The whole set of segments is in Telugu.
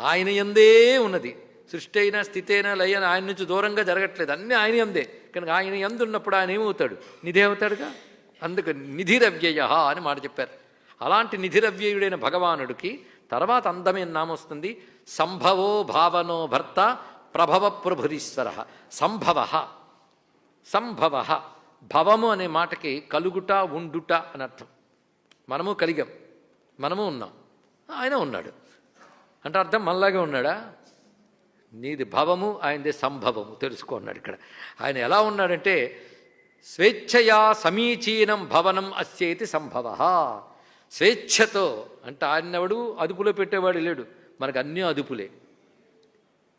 ఆయన ఎందే ఉన్నది. సృష్టి అయినా స్థితి అయినా లయ ఆయన నుంచి దూరంగా జరగట్లేదు. అన్నీ ఆయన ఎందే కనుక ఆయన ఎందున్నప్పుడు ఆయన ఏమవుతాడు? నిధి అవుతాడుగా అందుకు నిధిరవ్యయ అని మాట చెప్పారు. అలాంటి నిధిరవ్యయుడైన భగవానుడికి తర్వాత అందమైన నామం వస్తుంది. సంభవో భావనో భర్త ప్రభవ ప్రభురీశ్వర. సంభవ. సంభవ. భవము అనే మాటకి కలుగుట ఉండుట అని అర్థం. మనము కలిగాం. మనము ఉన్నాం. ఆయన ఉన్నాడు. అంటే అర్థం మనలాగే ఉన్నాడా? నీది భవము ఆయనది సంభవము. తెలుసుకున్నాడు ఇక్కడ. ఆయన ఎలా ఉన్నాడంటే స్వేచ్ఛయా సమీచీనం భవనం అస్యేతి సంభవ. స్వేచ్ఛతో అంటే ఆయనెవడు? అదుపులో పెట్టేవాడు లేడు. మనకు అన్నీ అదుపులే.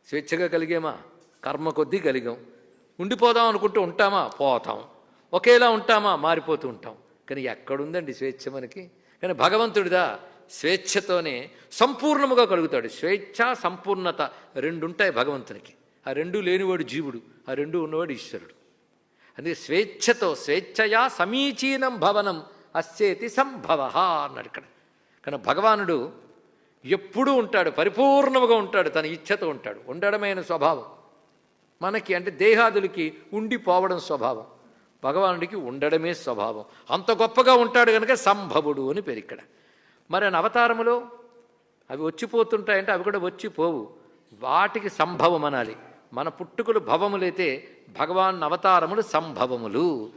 స్వేచ్ఛగా కలిగేమా? కర్మ కొద్దీ కలిగాం. ఉండిపోదాం అనుకుంటూ ఉంటామా? పోతాం. ఒకేలా ఉంటామా? మారిపోతూ ఉంటాం. కానీ ఎక్కడుందండి స్వేచ్ఛ మనకి? కానీ భగవంతుడిదా? స్వేచ్ఛతోనే సంపూర్ణముగా కలుగుతాడు. స్వేచ్ఛ సంపూర్ణత రెండు ఉంటాయి భగవంతునికి. ఆ రెండు లేనివాడు జీవుడు ఆ రెండు ఉన్నవాడు ఈశ్వరుడు. అందుకే స్వేచ్ఛతో స్వేచ్ఛయా సమీచీనం భవనం అస్యేతి సంభవ అన్నాడు ఇక్కడ. కానీ భగవానుడు ఎప్పుడూ ఉంటాడు పరిపూర్ణముగా ఉంటాడు తన ఇచ్ఛతో ఉంటాడు. ఉండడమైన స్వభావం. మనకి అంటే దేహాదులకి ఉండిపోవడం స్వభావం. భగవానుడికి ఉండడమే స్వభావం. అంత గొప్పగా ఉంటాడు కనుక సంభవుడు అని పేరు ఇక్కడ. మరి ఆయన అవతారములో అవి వచ్చిపోతుంటాయంటే అవి కూడా వచ్చిపోవు. వాటికి సంభవం అనాలి. మన పుట్టుకులు భవములైతే భగవాన్ అవతారములు సంభవములు.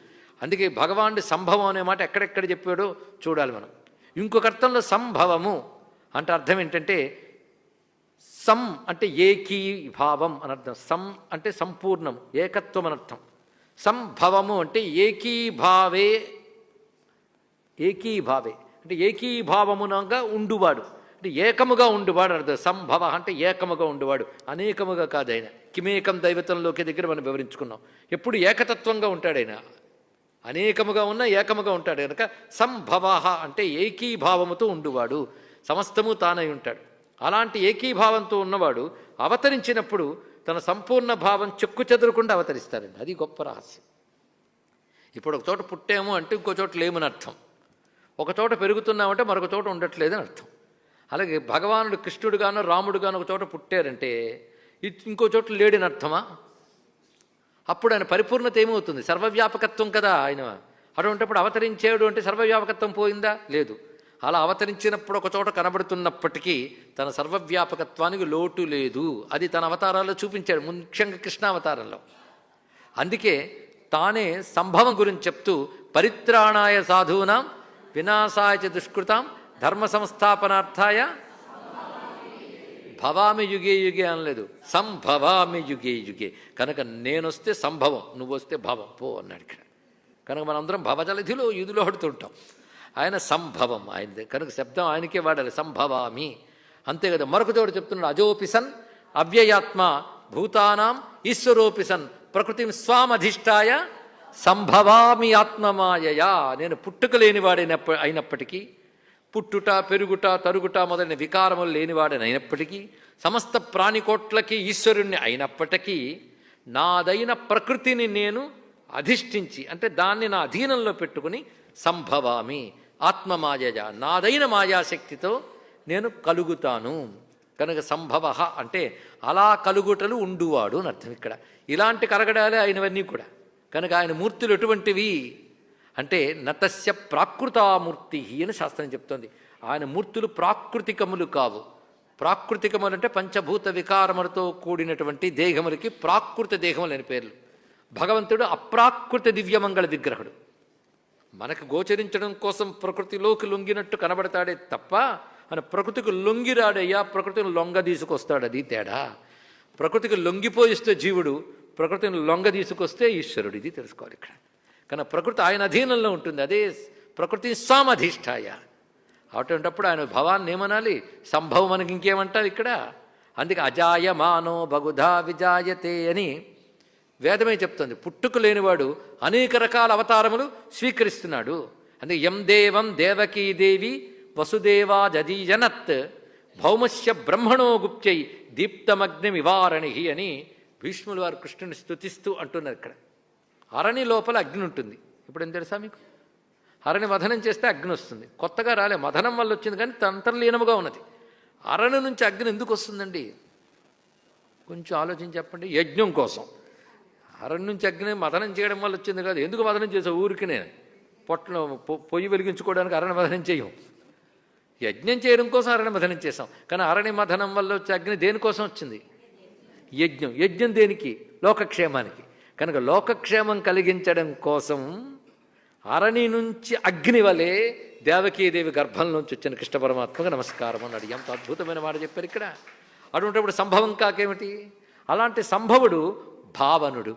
అందుకే భగవానుడి సంభవం అనే మాట ఎక్కడెక్కడ చెప్పాడో చూడాలి మనం. ఇంకొక అర్థంలో సంభవము అంటే అర్థం ఏంటంటే సం అంటే ఏకీభావం అని అర్థం. సం అంటే సంపూర్ణం ఏకత్వం అనర్థం అర్థం. సంభవము అంటే ఏకీభావే ఏకీభావే. అంటే ఏకీభావమునగా ఉండువాడు. అంటే ఏకముగా ఉండువాడు అర్థం. సంభవ అంటే ఏకముగా ఉండువాడు. అనేకముగా కాదు ఆయన. కిమేకం దైవతంలోకి దగ్గర మనం వివరించుకున్నాం. ఎప్పుడు ఏకతత్వంగా ఉంటాడు ఆయన. అనేకముగా ఉన్న ఏకముగా ఉంటాడు. కనుక సంభవాహ అంటే ఏకీభావముతో ఉండువాడు. సమస్తము తానై ఉంటాడు. అలాంటి ఏకీభావంతో ఉన్నవాడు అవతరించినప్పుడు తన సంపూర్ణ భావం చెక్కు చెదరకుండా అవతరిస్తాడండి. అది గొప్ప రహస్యం. ఇప్పుడు ఒక చోట పుట్టాము అంటే ఇంకో చోట లేమని అర్థం. ఒక చోట పెరుగుతున్నామంటే మరొక చోట ఉండట్లేదని అర్థం. అలాగే భగవానుడు కృష్ణుడుగానో రాముడుగాను ఒక చోట పుట్టారంటే ఇంకో చోట లేడని అర్థమా? అప్పుడు ఆయన పరిపూర్ణత ఏమవుతుంది? సర్వవ్యాపకత్వం కదా ఆయన. అటువంటిప్పుడు అవతరించాడు అంటే సర్వవ్యాపకత్వం పోయిందా? లేదు. అలా అవతరించినప్పుడు ఒక చోట కనబడుతున్నప్పటికీ తన సర్వవ్యాపకత్వానికి లోటు లేదు. అది తన అవతారాల్లో చూపించాడు ముఖ్యంగా కృష్ణావతారంలో. అందుకే తానే సంభవం గురించి చెప్తూ పరిత్రాణాయ సాధూనాం వినాశాయ చ దుష్కృతాం ధర్మ సంస్థాపనార్థాయ భవామి యుగే యుగే అనలేదు. సంభవామి యుగే యుగే. కనుక నేనొస్తే సంభవం నువ్వు వస్తే భవం. పో అన్నాడు ఇక్కడ. కనుక మనందరం భవజలధిలో యుధులో ఆడుతుంటాం. ఆయన సంభవం ఆయన కనుక శబ్దం ఆయనకే వాడాలి. సంభవామి. అంతే కదా. మరొక చోటు చెప్తున్నాడు అజోపిసన్ అవ్యయాత్మ భూతానాం ఈశ్వరోపిసన్ ప్రకృతిని స్వామధిష్టాయ సంభవామి ఆత్మమాయయా. నేను పుట్టుక లేనివాడైనప్ప అయినప్పటికీ పుట్టుట పెరుగుట తరుగుట మొదలైన వికారములు లేనివాడని అయినప్పటికీ సమస్త ప్రాణికోట్లకి ఈశ్వరుణ్ణి అయినప్పటికీ నాదైన ప్రకృతిని నేను అధిష్ఠించి అంటే దాన్ని నా అధీనంలో పెట్టుకుని సంభవామి ఆత్మమాయయ. నాదైన మాయాశక్తితో నేను కలుగుతాను. కనుక సంభవ అంటే అలా కలుగుటలు ఉండువాడు అని అర్థం ఇక్కడ. ఇలాంటి కరగడాలే అయినవన్నీ కూడా. కనుక ఆయన మూర్తులు ఎటువంటివి? అంటే నతస్య ప్రాకృతామూర్తి అని శాస్త్రం చెప్తోంది. ఆయన మూర్తులు ప్రాకృతికములు కావు. ప్రాకృతికములు అంటే పంచభూత వికారములతో కూడినటువంటి దేహములకి ప్రాకృత దేహములు అని పేర్లు. భగవంతుడు అప్రాకృత దివ్యమంగళ విగ్రహుడు. మనకు గోచరించడం కోసం ప్రకృతిలోకి లొంగినట్టు కనబడతాడే తప్ప ఆయన ప్రకృతికి లొంగిరాడయ్యా ప్రకృతిని లొంగ తీసుకొస్తాడు అది తేడా. ప్రకృతికి లొంగిపోయిస్తే జీవుడు ప్రకృతిని లొంగ తీసుకొస్తే ఈశ్వరుడు ఇది తెలుసుకోవాలి ఇక్కడ. కానీ ప్రకృతి ఆయన అధీనంలో ఉంటుంది. అదే ప్రకృతి స్వామధిష్టాయ అటువంటిప్పుడు ఆయన భవాన్ని ఏమనాలి? సంభవం మనకి ఇంకేమంటారు ఇక్కడ? అందుకే అజాయమానో బగుధా విజాయతే అని వేదమే చెప్తుంది. పుట్టుకు లేనివాడు అనేక రకాల అవతారములు స్వీకరిస్తున్నాడు. అందుకే యం దేవం దేవకీదేవి వసుదేవా జదీజనత్ భౌమస్య బ్రహ్మణో గుప్చై దీప్తమగ్నిమివారణి అని భీష్ములు వారు కృష్ణుని స్తుతిస్తూ అంటున్నారు ఇక్కడ. అరణి లోపల అగ్ని ఉంటుంది. ఇప్పుడు ఏం తెలుసా మీకు? అరణి మథనం చేస్తే అగ్ని వస్తుంది. కొత్తగా రాలే మథనం వల్ల వచ్చింది కానీ అంతర్లీనముగా ఉన్నది. అరణి నుంచి అగ్ని ఎందుకు వస్తుందండి? కొంచెం ఆలోచించి చెప్పండి. యజ్ఞం కోసం. అరణి నుంచి అగ్ని మదనం చేయడం వల్ల వచ్చింది కాదు. ఎందుకు మదనం చేసావు ఊరికి నేను. పొట్టలో పొయ్యి వెలిగించుకోవడానికి అరణి మదనం చేయం. యజ్ఞం చేయడం కోసం అరణి మదనం చేసాం కానీ అరణి మదనం వల్ల వచ్చే అగ్ని దేనికోసం వచ్చింది? యజ్ఞం. యజ్ఞం దేనికి? లోకక్షేమానికి. కనుక లోకక్షేమం కలిగించడం కోసం అరణి నుంచి అగ్ని వలె దేవకీదేవి గర్భంలోంచి వచ్చిన కృష్ణ పరమాత్మకు నమస్కారం అన్నాడు ఎంత అద్భుతమైన మాట చెప్పారు ఇక్కడ. అటువంటిప్పుడు సంభవం కాకేమిటి? అలాంటి సంభవుడు భావనుడు.